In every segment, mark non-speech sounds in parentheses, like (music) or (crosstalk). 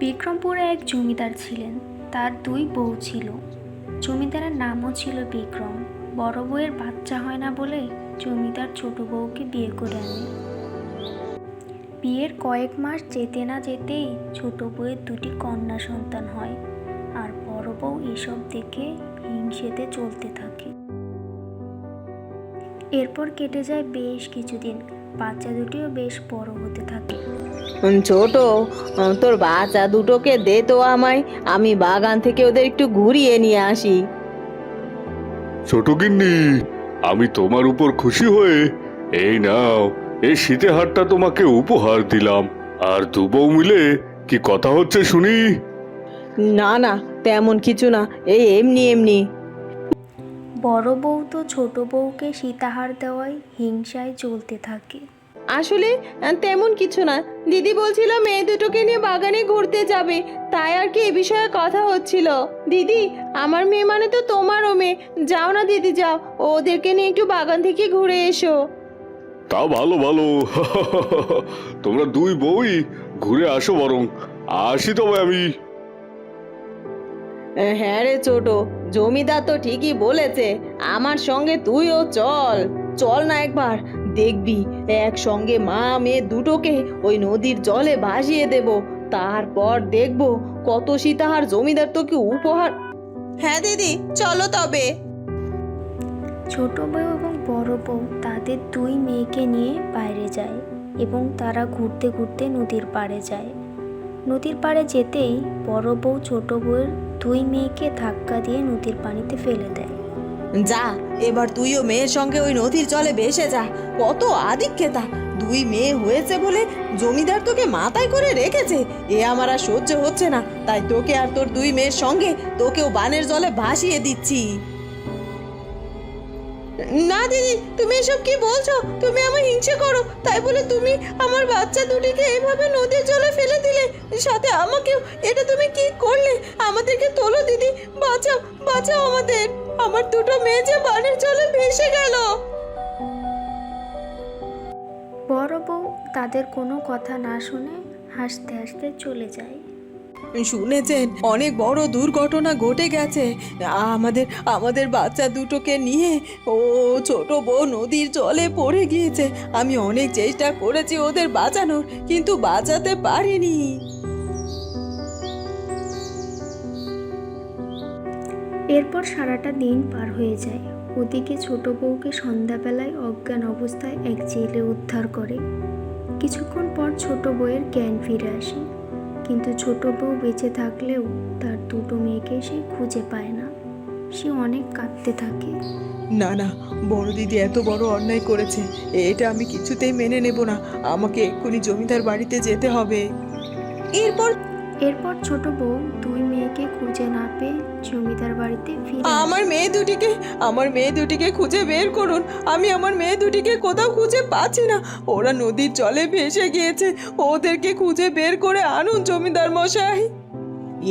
বিক্রমপুরে এক জমিদার ছিলেন। তার দুই বউ ছিল। জমিদারের নামও ছিল বিক্রম। বড় বউয়ের বাচ্চা হয় না বলে জমিদার ছোট বউকে বিয়ে করে আনে। বিয়ের কয়েক মাস যেতে না যেতেই ছোট বউয়ের দুটি কন্যা সন্তান হয় আর বড় বউ এসব দেখে হিংসেতে চলতে থাকে। এরপর কেটে যায় বেশ কিছুদিন। বাচ্চা দুটিও বেশ বড় হতে থাকে। ছোট তোর বাচ্চা দুটোকে দে তো আমায় আমি বাগান থেকে ওদের একটু ঘুরিয়ে নিয়ে আসি। ছোট গিন্নি আমি তোমার উপর খুশি হয়ে এই নাও এই শীতে হাটটা তোমাকে উপহার দিলাম। আর দু বউ মিলে কি কথা হচ্ছে শুনি? না না তেমন কিছু না এই এমনি এমনি। বড় বউ তো ছোট বউকে সীতাহার দেওয়ায় হিংসায় চলতে থাকে। আসলে তেমন কিছু না। দিদি বলছিল মেয়ে দুটোকে নিয়ে বাগানে ঘুরতে যাবে। তাই আর কি এ বিষয়ে কথা হচ্ছিল। দিদি আমার মেয়ে মানে তো তোমারও মেয়ে। যাও না দিদি যাও। ওদেরকে নিয়ে একটু বাগান থেকে ঘুরে এসো। তা ভালো ভালো। (laughs) তোমরা দুই বউই ঘুরে আসো বরং। আসি তবে আমি। হ্যাঁ রে ছোট জমিদার তো ঠিকই বলেছে। আমার সঙ্গে তুইও চল। চল না একবার। দেখবি একসঙ্গে মা মেয়ে দুটোকে ওই নদীর জলে ভাসিয়ে দেব। তারপর দেখব কত সীতাহার জমিদার তোকে উপহার। হ্যাঁ দিদি চলো তবে। ছোট বউ এবং বড় বউ তাদের দুই মেয়েকে নিয়ে বাইরে যায় এবং তারা ঘুরতে ঘুরতে নদীর পাড়ে যায়। নদীর পাড়ে যেতেই বড় বউ ছোট বউয়ের দুই মেয়েকে ধাক্কা দিয়ে নদীর পানিতে ফেলে দেয়। যা, এবার তুইও মেয়ের সঙ্গে ওই নদীর জলে ভেসে যা। কত আদিক্ষেতা দুই মেয়ে হয়েছে বলে জমিদার তোকে মাথায় করে রেখেছে। এ আমার আর সহ্য হচ্ছে না। তাই তোকে আর তোর দুই মেয়ের সঙ্গে তোকেও বানের জলে ভাসিয়ে দিচ্ছি। না দিদি, তুমি এসব কি বলছো? তুমি আমার হিংসে করো। তাই বলে তুমি আমার বাচ্চা দুটিকে এভাবে নদীর জলে ফেলে দিলে সাথে আমাকেও এটা তুমি কি করলে? আমাদেরকে তোলো দিদি। বাঁচাও বাঁচাও আমাদের। আমার দুটো মেয়ে যে বানের জলে ভেসে গেল। বড় বউ তাদের কোনো কথা না শুনে হাসতে হাসতে চলে যায়। শুনেছেন অনেক বড় দুর্ঘটনা ঘটে গেছে। আমাদের আমাদের বাচ্চা দুটোকে নিয়ে ও ছোট বউ নদীর জলে পড়ে গিয়েছে। আমি অনেক চেষ্টা করেছি ওদের বাঁচানোর কিন্তু বাঁচাতে পারিনি। এরপর সারাটা দিন পার হয়ে যায়। ওদিকে ছোট বউকে সন্ধ্যাবেলায় অজ্ঞান অবস্থায় এক জেলে উদ্ধার করে। কিছুক্ষণ পর ছোট বউয়ের জ্ঞান ফিরে আসে। কিন্তু ছোট বউ বেঁচে থাকলেও তার দুটো মেয়েকে সে খুঁজে পায় না। সে অনেক কাঁদতে থাকে। না না বড় দিদি এত বড় অন্যায় করেছে। এটা আমি কিছুতেই মেনে নেব না। আমাকে এক্ষুনি জমিদার বাড়িতে যেতে হবে। এরপর এরপর ছোট বউ মেয়েকে খুঁজে না পেয়ে জমিদার বাড়িতে ফিরে আমার মেয়ে দুটিকে আমার মেয়ে দুটিকে খুঁজে বের করুন। আমি আমার মেয়ে দুটিকে কোথাও খুঁজে পাচ্ছি না। ওরা নদীর জলে ভেসে গিয়েছে। ওদেরকে খুঁজে বের করে আনুন জমিদার মশাই।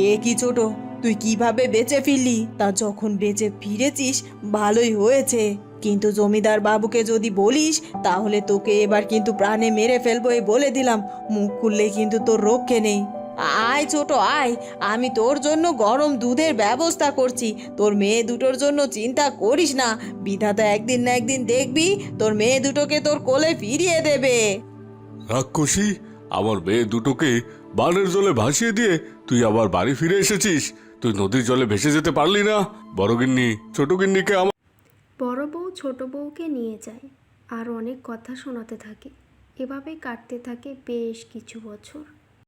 এ কি ছোট তুই কীভাবে বেঁচে ফিরলি? তা যখন বেঁচে ফিরেছিস ভালোই হয়েছে। কিন্তু জমিদার বাবুকে যদি বলিস তাহলে তোকে এবার কিন্তু প্রাণে মেরে ফেলব এই বলে দিলাম। মুখ খুললে কিন্তু তোর রক্ষে নেই। আয় ছোট আয়। আমি তোর জন্য গরম দুধের ব্যবস্থা করছি। তোর মেয়ে দুটোর জন্য চিন্তা করিস না। বিধাতা একদিন না একদিন দেখবি তোর মেয়ে দুটোকে তোর কোলে ফিরিয়ে দেবে। রাক্ষসী আমার মেয়ে দুটোকে বানের জলে ভাসিয়ে দিয়ে তুই আবার বাড়ি ফিরে এসেছিস। তুই নদীর জলে ভেসে যেতে পারলি না। বড় গিন্নি ছোট গিন্নিকে আমার বড় বউ ছোট বউকে নিয়ে যায় আর অনেক কথা শোনাতে থাকে। এভাবে কাটতে থাকে বেশ কিছু বছর।